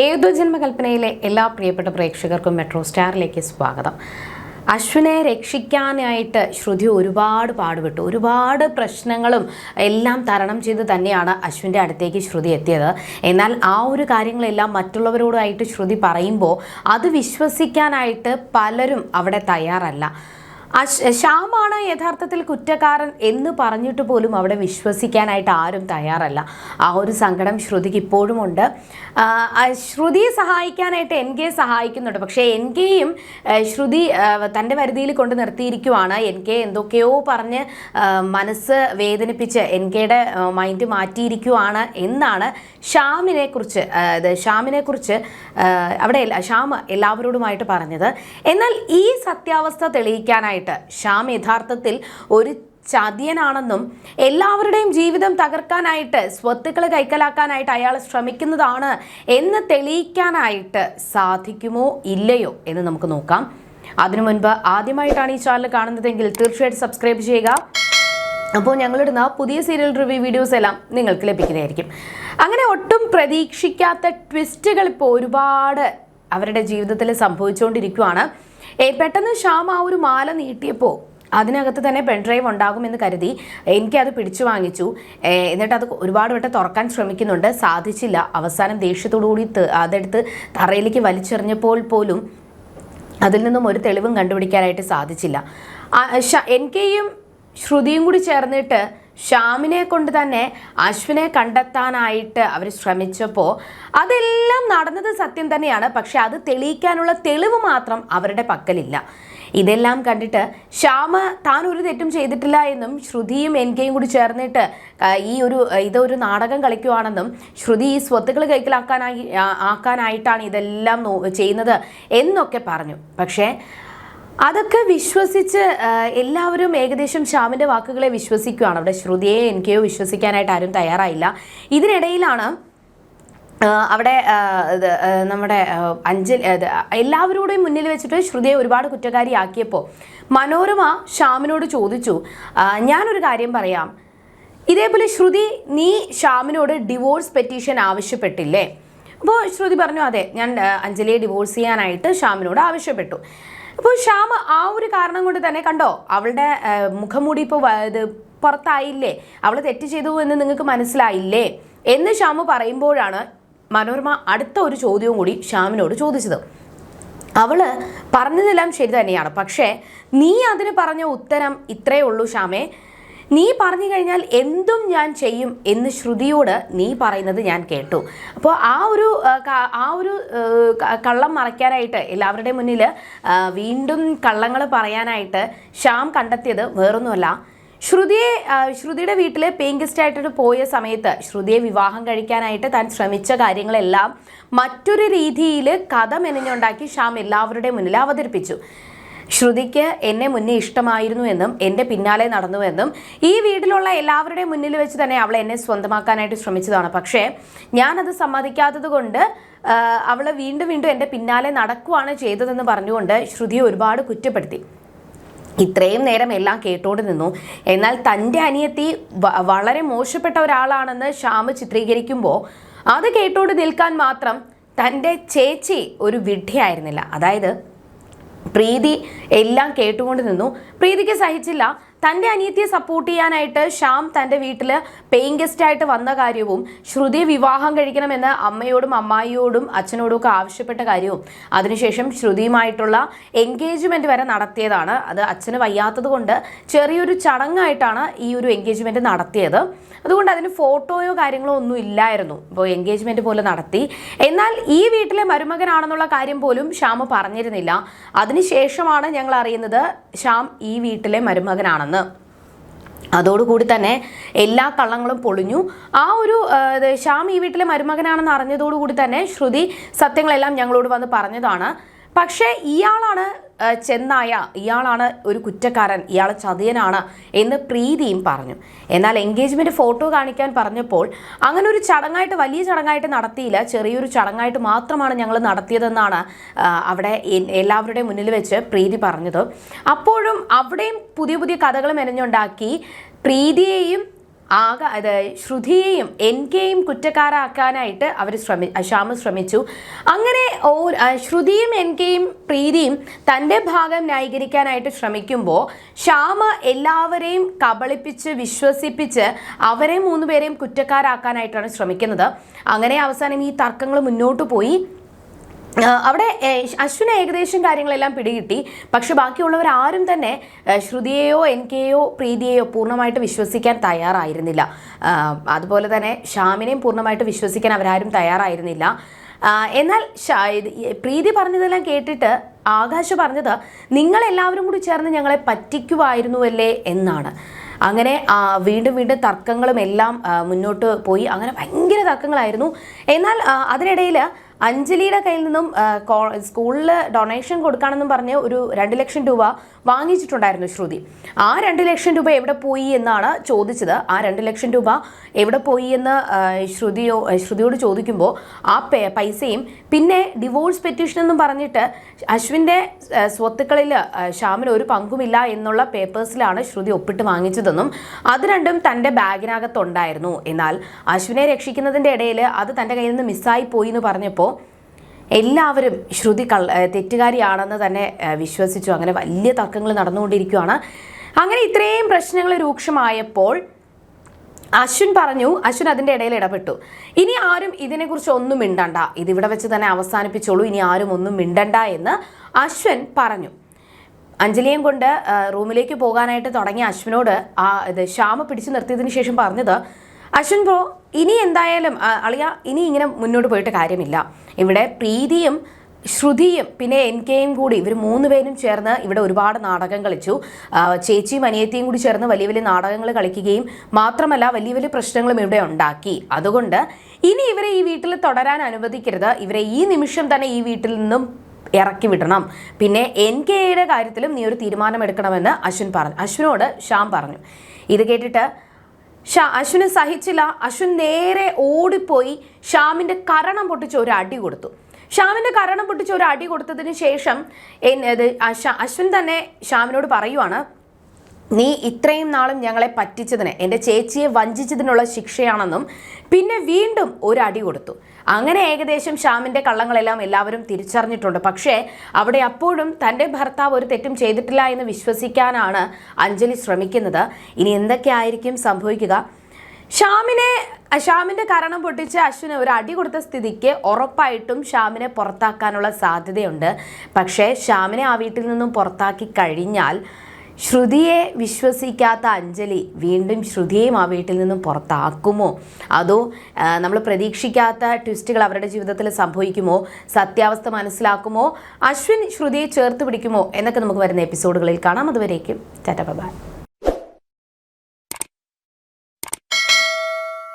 ഏതു ജന്മകൽപ്പനയിലെ എല്ലാ പ്രിയപ്പെട്ട പ്രേക്ഷകർക്കും മെട്രോ സ്റ്റാറിലേക്ക് സ്വാഗതം. അശ്വിനെ രക്ഷിക്കാനായിട്ട് ശ്രുതി ഒരുപാട് പാടുപെട്ടു. ഒരുപാട് പ്രശ്നങ്ങളും എല്ലാം തരണം ചെയ്ത് തന്നെയാണ് അശ്വിന്റെ അടുത്തേക്ക് ശ്രുതി എത്തിയത്. എന്നാൽ ആ ഒരു കാര്യങ്ങളെല്ലാം മറ്റുള്ളവരോടായിട്ട് ശ്രുതി പറയുമ്പോൾ അത് വിശ്വസിക്കാനായിട്ട് പലരും അവിടെ തയ്യാറല്ല. ശ്യാമാണ് യഥാർത്ഥത്തിൽ കുറ്റക്കാരൻ എന്ന് പറഞ്ഞിട്ട് പോലും അവിടെ വിശ്വസിക്കാനായിട്ട് ആരും തയ്യാറല്ല. ആ ഒരു സങ്കടം ശ്രുതിക്ക് ഇപ്പോഴും ഉണ്ട്. ശ്രുതിയെ സഹായിക്കാനായിട്ട് എൻ കെ സഹായിക്കുന്നുണ്ട്. പക്ഷേ എൻ കെയും ശ്രുതി തന്റെ വരുതിയിൽ കൊണ്ട് നിർത്തിയിരിക്കുവാണ്. എൻ കെ എന്തൊക്കെയോ പറഞ്ഞ് മനസ്സ് വേദനിപ്പിച്ച് എൻ കെയുടെ മൈൻഡ് മാറ്റിയിരിക്കുവാണ് എന്നാണ് ഷ്യാമിനെ കുറിച്ച് ഷ്യാമിനെ കുറിച്ച് അവിടെ ഷ്യാം എല്ലാവരോടുമായിട്ട് പറഞ്ഞത്. എന്നാൽ ഈ സത്യാവസ്ഥ തെളിയിക്കാനായിട്ട് ശ്യാം യഥാർത്ഥത്തിൽ ഒരു ചതിയനാണെന്നും എല്ലാവരുടെയും ജീവിതം തകർക്കാനായിട്ട് സ്വത്തുക്കൾ കൈക്കലാക്കാനായിട്ട് അയാൾ ശ്രമിക്കുന്നതാണ് എന്ന് തെളിയിക്കാനായിട്ട് സാധിക്കുമോ ഇല്ലയോ എന്ന് നമുക്ക് നോക്കാം. അതിനു മുൻപ് ആദ്യമായിട്ടാണ് ഈ ചാനൽ കാണുന്നതെങ്കിൽ തീർച്ചയായിട്ടും സബ്സ്ക്രൈബ് ചെയ്യുക. അപ്പോൾ ഞങ്ങളിടുന്ന പുതിയ സീരിയൽ റിവ്യൂ വീഡിയോസ് എല്ലാം നിങ്ങൾക്ക് ലഭിക്കുന്നതായിരിക്കും. അങ്ങനെ ഒട്ടും പ്രതീക്ഷിക്കാത്ത ട്വിസ്റ്റുകൾ ഇപ്പോൾ ഒരുപാട് അവരുടെ ജീവിതത്തിൽ സംഭവിച്ചുകൊണ്ടിരിക്കുവാണ്. ഏ, പെട്ടെന്ന് ശ്യാം ആ ഒരു മാല നീട്ടിയപ്പോൾ അതിനകത്ത് തന്നെ പെൺഡ്രൈവ് ഉണ്ടാകുമെന്ന് കരുതി എനിക്കത് പിടിച്ചു വാങ്ങിച്ചു. എന്നിട്ട് അത് ഒരുപാട് വട്ടം തുറക്കാൻ ശ്രമിക്കുന്നുണ്ട്. സാധിച്ചില്ല. അവസാനം ദേഷ്യത്തോടു കൂടി അതെടുത്ത് തറയിലേക്ക് വലിച്ചെറിഞ്ഞപ്പോൾ പോലും അതിൽ നിന്നും ഒരു തെളിവും കണ്ടുപിടിക്കാനായിട്ട് സാധിച്ചില്ല. എൻ കെയും ശ്രുതിയും കൂടി ചേർന്നിട്ട് ഷ്യാമിനെ കൊണ്ട് തന്നെ അശ്വിനെ കണ്ടെത്താനായിട്ട് അവർ ശ്രമിച്ചപ്പോൾ അതെല്ലാം നടന്നത് സത്യം തന്നെയാണ്. പക്ഷെ അത് തെളിയിക്കാനുള്ള തെളിവ് മാത്രം അവരുടെ പക്കലില്ല. ഇതെല്ലാം കണ്ടിട്ട് ശ്യാമ താൻ ഒരു തെറ്റും ചെയ്തിട്ടില്ല എന്നും ശ്രുതിയും എൻകെയും കൂടി ചേർന്നിട്ട് ഈ ഒരു ഇതൊരു നാടകം കളിക്കുവാണെന്നും ശ്രുതി ഈ സ്വത്തുക്കൾ കൈക്കലാക്കാനായി ആക്കാനായിട്ടാണ് ഇതെല്ലാം ചെയ്യുന്നത് എന്നൊക്കെ പറഞ്ഞു. പക്ഷേ അതൊക്കെ വിശ്വസിച്ച് എല്ലാവരും ഏകദേശം ശ്യാമിന്റെ വാക്കുകളെ വിശ്വസിക്കുകയാണ്. അവിടെ ശ്രുതിയെ എനിക്കോ വിശ്വസിക്കാനായിട്ട് ആരും തയ്യാറായില്ല. ഇതിനിടയിലാണ് അവിടെ നമ്മുടെ അഞ്ജലി അഞ്ജൽ ഇത് എല്ലാവരോടും മുന്നിൽ വെച്ചിട്ട് ശ്രുതിയെ ഒരുപാട് കുറ്റക്കാരിയാക്കിയപ്പോൾ മനോരമ ശ്യാമിനോട് ചോദിച്ചു ഞാനൊരു കാര്യം പറയാം. ഇതേപോലെ ശ്രുതി നീ ശ്യാമിനോട് ഡിവോഴ്സ് പെറ്റീഷൻ ആവശ്യപ്പെട്ടില്ലേ? അപ്പോൾ ശ്രുതി പറഞ്ഞു അതെ ഞാൻ അഞ്ജലിയെ ഡിവോഴ്സ് ചെയ്യാനായിട്ട് ശ്യാമിനോട് ആവശ്യപ്പെട്ടു. അപ്പോൾ ശ്യാം ആ ഒരു കാരണം കൊണ്ട് തന്നെ കണ്ടോ അവളുടെ മുഖംമൂടി ഇപ്പോൾ ഇത് പുറത്തായില്ലേ? അവൾ തെറ്റ് ചെയ്തു എന്ന് നിങ്ങൾക്ക് മനസ്സിലായില്ലേ? എന്ന് ശ്യാമ് പറയുമ്പോഴാണ് മനോരമ അടുത്ത ഒരു ചോദ്യവും കൂടി ശ്യാമിനോട് ചോദിച്ചത്. അവൾ പറഞ്ഞതെല്ലാം ശരി തന്നെയാണ്. പക്ഷേ നീ അതിന് പറഞ്ഞ ഉത്തരം ഇത്രയേ ഉള്ളൂ ശ്യാമേ. നീ പറഞ്ഞു കഴിഞ്ഞാൽ എന്തും ഞാൻ ചെയ്യും എന്ന് ശ്രുതിയോട് നീ പറയുന്നത് ഞാൻ കേട്ടു. അപ്പോൾ ആ ഒരു ആ, ഒരു കള്ളം മറയ്ക്കാനായിട്ട് എല്ലാവരുടെ മുന്നിൽ വീണ്ടും കള്ളങ്ങൾ പറയാനായിട്ട് ശ്യാം കണ്ടെത്തിയത് വേറൊന്നുമല്ല. ശ്രുതിയെ ശ്രുതിയുടെ വീട്ടിൽ പേയിങ് ഗസ്റ്റ് ആയിട്ട് പോയ സമയത്ത് ശ്രുതിയെ വിവാഹം കഴിക്കാനായിട്ട് താൻ ശ്രമിച്ച കാര്യങ്ങളെല്ലാം മറ്റൊരു രീതിയിൽ കഥ മെനഞ്ഞുണ്ടാക്കി ശ്യാം എല്ലാവരുടെ മുന്നിൽ അവതരിപ്പിച്ചു. ശ്രുതിക്ക് എന്നെ മുന്നേ ഇഷ്ടമായിരുന്നു എന്നും എന്റെ പിന്നാലെ നടന്നുവെന്നും ഈ വീട്ടിലുള്ള എല്ലാവരുടെയും മുന്നിൽ വെച്ച് തന്നെ അവൾ എന്നെ സ്വന്തമാക്കാനായിട്ട് ശ്രമിച്ചതാണ്. പക്ഷേ ഞാനത് സമ്മതിക്കാത്തത് കൊണ്ട് അവൾ വീണ്ടും വീണ്ടും എന്റെ പിന്നാലെ നടക്കുവാണ് ചെയ്തതെന്ന് പറഞ്ഞുകൊണ്ട് ശ്രുതിയെ ഒരുപാട് കുറ്റപ്പെടുത്തി. ഇത്രയും നേരം എല്ലാം കേട്ടോണ്ട് നിന്നു. എന്നാൽ തന്റെ അനിയത്തി വളരെ മോശപ്പെട്ട ഒരാളാണെന്ന് ശ്യാമ് ചിത്രീകരിക്കുമ്പോൾ അത് കേട്ടോണ്ട് നിൽക്കാൻ മാത്രം തന്റെ ചേച്ചി ഒരു വിഡ്ഢിയായിരുന്നില്ല. അതായത് പ്രീതി എല്ലാം കേട്ടുകൊണ്ട് നിന്നു. പ്രീതിക്ക് സഹിച്ചില്ല. തന്റെ അനിയത്തിയെ സപ്പോർട്ട് ചെയ്യാനായിട്ട് ശ്യാം തന്റെ വീട്ടിൽ പേയിങ് ഗസ്റ്റായിട്ട് വന്ന കാര്യവും ശ്രുതി വിവാഹം കഴിക്കണമെന്ന് അമ്മയോടും അമ്മായിയോടും അച്ഛനോടും ഒക്കെ ആവശ്യപ്പെട്ട കാര്യവും അതിനുശേഷം ശ്രുതിയുമായിട്ടുള്ള എൻഗേജ്മെന്റ് വരെ നടത്തിയതാണ്. അത് അച്ഛന് വയ്യാത്തത് കൊണ്ട് ചെറിയൊരു ചടങ്ങായിട്ടാണ് ഈ ഒരു എൻഗേജ്മെന്റ് നടത്തിയത്. അതുകൊണ്ട് അതിന് ഫോട്ടോയോ കാര്യങ്ങളോ ഒന്നും ഇല്ലായിരുന്നു. ഇപ്പോൾ എൻഗേജ്മെന്റ് പോലെ നടത്തി. എന്നാൽ ഈ വീട്ടിലെ മരുമകനാണെന്നുള്ള കാര്യം പോലും ശ്യാം പറഞ്ഞിരുന്നില്ല. അതിനുശേഷമാണ് ഞങ്ങൾ അറിയുന്നത് ശ്യാം ഈ വീട്ടിലെ മരുമകനാണെന്ന്. അതോടുകൂടി തന്നെ എല്ലാ കള്ളങ്ങളും പൊളിഞ്ഞു. ആ ഒരു ശ്യാം ഈ വീട്ടിലെ മരുമകനാണെന്ന് അറിഞ്ഞതോടുകൂടി തന്നെ ശ്രുതി സത്യങ്ങളെല്ലാം ഞങ്ങളോട് വന്ന് പറഞ്ഞതാണ്. പക്ഷേ ഇയാളാണ് ചെന്നായ ഇയാളാണ് ഒരു കുറ്റക്കാരൻ ഇയാൾ ചതിയനാണ് എന്ന് പ്രീതിയും പറഞ്ഞു. എന്നാൽ എൻഗേജ്മെന്റ് ഫോട്ടോ കാണിക്കാൻ പറഞ്ഞപ്പോൾ അങ്ങനെ ഒരു ചടങ്ങായിട്ട് വലിയ ചടങ്ങായിട്ട് നടത്തിയില്ല. ചെറിയൊരു ചടങ്ങായിട്ട് മാത്രമാണ് ഞങ്ങൾ നടത്തിയതെന്നാണ് അവിടെ എല്ലാവരുടെയും മുന്നിൽ വെച്ച് പ്രീതി പറഞ്ഞത്. അപ്പോഴും അവിടെയും പുതിയ പുതിയ കഥകൾ മെനഞ്ഞുണ്ടാക്കി പ്രീതിയെയും ആക അത് ശ്രുതിയെയും എൻ കെയും കുറ്റക്കാരാക്കാനായിട്ട് അവർ ശ്രമി ശ്യാമ ശ്രമിച്ചു. അങ്ങനെ ഓ ശ്രുതിയും എൻ കെയും പ്രീതിയും തന്റെ ഭാഗം ന്യായീകരിക്കാനായിട്ട് ശ്രമിക്കുമ്പോൾ ശ്യാമ എല്ലാവരെയും കബളിപ്പിച്ച് വിശ്വസിപ്പിച്ച് അവരെ മൂന്നുപേരെയും കുറ്റക്കാരാക്കാനായിട്ടാണ് ശ്രമിക്കുന്നത്. അങ്ങനെ അവസാനം ഈ തർക്കങ്ങൾ മുന്നോട്ട് പോയി. അവിടെ അശ്വിന് ഏകദേശം കാര്യങ്ങളെല്ലാം പിടികിട്ടി. പക്ഷെ ബാക്കിയുള്ളവർ ആരും തന്നെ ശ്രുതിയെയോ എൻ കെയോ പ്രീതിയെയോ പൂർണമായിട്ട് വിശ്വസിക്കാൻ തയ്യാറായിരുന്നില്ല. അതുപോലെ തന്നെ ഷ്യാമിനെയും പൂർണമായിട്ട് വിശ്വസിക്കാൻ അവരാരും തയ്യാറായിരുന്നില്ല. എന്നാൽ പ്രീതി പറഞ്ഞതെല്ലാം കേട്ടിട്ട് ആകാശ് പറഞ്ഞത് നിങ്ങളെല്ലാവരും കൂടി ചേർന്ന് ഞങ്ങളെ പറ്റിക്കുമായിരുന്നുവല്ലേ എന്നാണ്. അങ്ങനെ വീണ്ടും വീണ്ടും തർക്കങ്ങളും എല്ലാം മുന്നോട്ട് പോയി. അങ്ങനെ ഭയങ്കര തർക്കങ്ങളായിരുന്നു. എന്നാൽ അതിനിടയിൽ അഞ്ജലിയുടെ കയ്യിൽ നിന്നും സ്കൂളിൽ ഡൊണേഷൻ കൊടുക്കാനെന്നും പറഞ്ഞ് ഒരു രണ്ട് ലക്ഷം രൂപ വാങ്ങിച്ചിട്ടുണ്ടായിരുന്നു ശ്രുതി. ആ രണ്ട് ലക്ഷം രൂപ എവിടെ പോയി എന്നാണ് ചോദിച്ചത്. ആ രണ്ട് ലക്ഷം രൂപ എവിടെ പോയി എന്ന് ശ്രുതിയോ ശ്രുതിയോട് ചോദിക്കുമ്പോൾ ആ പൈസയും പിന്നെ ഡിവോഴ്സ് പെറ്റീഷൻ എന്നും പറഞ്ഞിട്ട് അശ്വിന്റെ സ്വത്തുക്കളിൽ ശ്യാമിന് ഒരു പങ്കുമില്ല എന്നുള്ള പേപ്പേഴ്സിലാണ് ശ്രുതി ഒപ്പിട്ട് വാങ്ങിച്ചതെന്നും അത് രണ്ടും തന്റെ ബാഗിനകത്തുണ്ടായിരുന്നു. എന്നാൽ അശ്വിനെ രക്ഷിക്കുന്നതിന്റെ ഇടയിൽ അത് തന്റെ കയ്യിൽ നിന്ന് മിസ്സായി പോയി എന്ന് പറഞ്ഞപ്പോൾ എല്ലാവരും ശ്രുതി കള്ള തെറ്റുകാരിയാണെന്ന് തന്നെ വിശ്വസിച്ചു. അങ്ങനെ വലിയ തർക്കങ്ങൾ നടന്നുകൊണ്ടിരിക്കുകയാണ് അങ്ങനെ ഇത്രയും പ്രശ്നങ്ങൾ രൂക്ഷമായപ്പോൾ അശ്വിൻ പറഞ്ഞു അശ്വിൻ അതിന്റെ ഇടയിൽ ഇടപെട്ടു. ഇനി ആരും ഇതിനെക്കുറിച്ച് ഒന്നും മിണ്ടണ്ട. ഇതിവിടെ വെച്ച് തന്നെ അവസാനിപ്പിച്ചോളൂ. ഇനി ആരും ഒന്നും മിണ്ടണ്ട എന്ന് അശ്വിൻ പറഞ്ഞു. അഞ്ജലിയും കൊണ്ട് റൂമിലേക്ക് പോകാനായിട്ട് തുടങ്ങിയ അശ്വിനോട് ആ ഇത് ശ്യാമ പിടിച്ചു നിർത്തിയതിന് ശേഷം പറഞ്ഞത് അശ്വിൻ ബ്രോ ഇനി എന്തായാലും അളിയ ഇനി ഇങ്ങനെ മുന്നോട്ട് പോയിട്ട് കാര്യമില്ല. ഇവിടെ പ്രീതിയും ശ്രുതിയും പിന്നെ എൻ കെയും കൂടി ഇവർ മൂന്ന് പേരും ചേർന്ന് ഇവിടെ ഒരുപാട് നാടകം കളിച്ചു. ചേച്ചിയും അനിയത്തിയും കൂടി ചേർന്ന് വലിയ വലിയ നാടകങ്ങൾ കളിക്കുകയും മാത്രമല്ല വലിയ വലിയ പ്രശ്നങ്ങളും ഇവിടെ ഉണ്ടാക്കി. അതുകൊണ്ട് ഇനി ഇവരെ ഈ വീട്ടിൽ തുടരാൻ അനുവദിക്കരുത്. ഇവരെ ഈ നിമിഷം തന്നെ ഈ വീട്ടിൽ നിന്നും ഇറക്കി വിടണം. പിന്നെ എൻ കെയുടെ കാര്യത്തിലും നീ ഒരു തീരുമാനമെടുക്കണമെന്ന് അശ്വിൻ പറഞ്ഞു അശ്വിനോട് ശ്യാം പറഞ്ഞു. ഇത് കേട്ടിട്ട് ഷാ അശ്വിന് സഹിച്ചില്ല. അശ്വിൻ നേരെ ഓടിപ്പോയി ഷ്യാമിന്റെ കരണം പൊട്ടിച്ച് ഒരു അടി കൊടുത്തു. ഷ്യാമിന്റെ കരണം പൊട്ടിച്ച് ഒരു അടി കൊടുത്തതിന് ശേഷം അശ്വിൻ തന്നെ ഷ്യാമിനോട് പറയുവാണ് നീ ഇത്രയും നാളും ഞങ്ങളെ പറ്റിച്ചതിന് എന്റെ ചേച്ചിയെ വഞ്ചിച്ചതിനുള്ള ശിക്ഷയാണെന്നും പിന്നെ വീണ്ടും ഒരു അടി കൊടുത്തു. അങ്ങനെ ഏകദേശം ശ്യാമിന്റെ കള്ളങ്ങളെല്ലാം എല്ലാവരും തിരിച്ചറിഞ്ഞിട്ടുണ്ട്. പക്ഷേ അവിടെ അപ്പോഴും തന്റെ ഭർത്താവ് ഒരു തെറ്റും ചെയ്തിട്ടില്ല എന്ന് വിശ്വസിക്കാനാണ് അഞ്ജലി ശ്രമിക്കുന്നത്. ഇനി എന്തൊക്കെയായിരിക്കും സംഭവിക്കുക? ഷ്യാമിനെ ഷ്യാമിന്റെ കാരണം പൊട്ടിച്ച് അശ്വിന് ഒരു അടി കൊടുത്ത സ്ഥിതിക്ക് ഉറപ്പായിട്ടും ഷ്യാമിനെ പുറത്താക്കാനുള്ള സാധ്യതയുണ്ട്. പക്ഷേ ഷ്യാമിനെ ആ വീട്ടിൽ നിന്നും പുറത്താക്കി കഴിഞ്ഞാൽ ശ്രുതിയെ വിശ്വസിക്കാത്ത അഞ്ജലി വീണ്ടും ശ്രുതിയെയും ആ വീട്ടിൽ നിന്നും പുറത്താക്കുമോ? അതോ നമ്മൾ പ്രതീക്ഷിക്കാത്ത ട്വിസ്റ്റുകൾ അവരുടെ ജീവിതത്തിൽ സംഭവിക്കുമോ? സത്യാവസ്ഥ മനസ്സിലാക്കുമോ? അശ്വിൻ ശ്രുതിയെ ചേർത്ത് പിടിക്കുമോ? എന്നൊക്കെ നമുക്ക് വരുന്ന എപ്പിസോഡുകളിൽ കാണാം. അതുവരേക്കും ടാറ്റ ബൈ.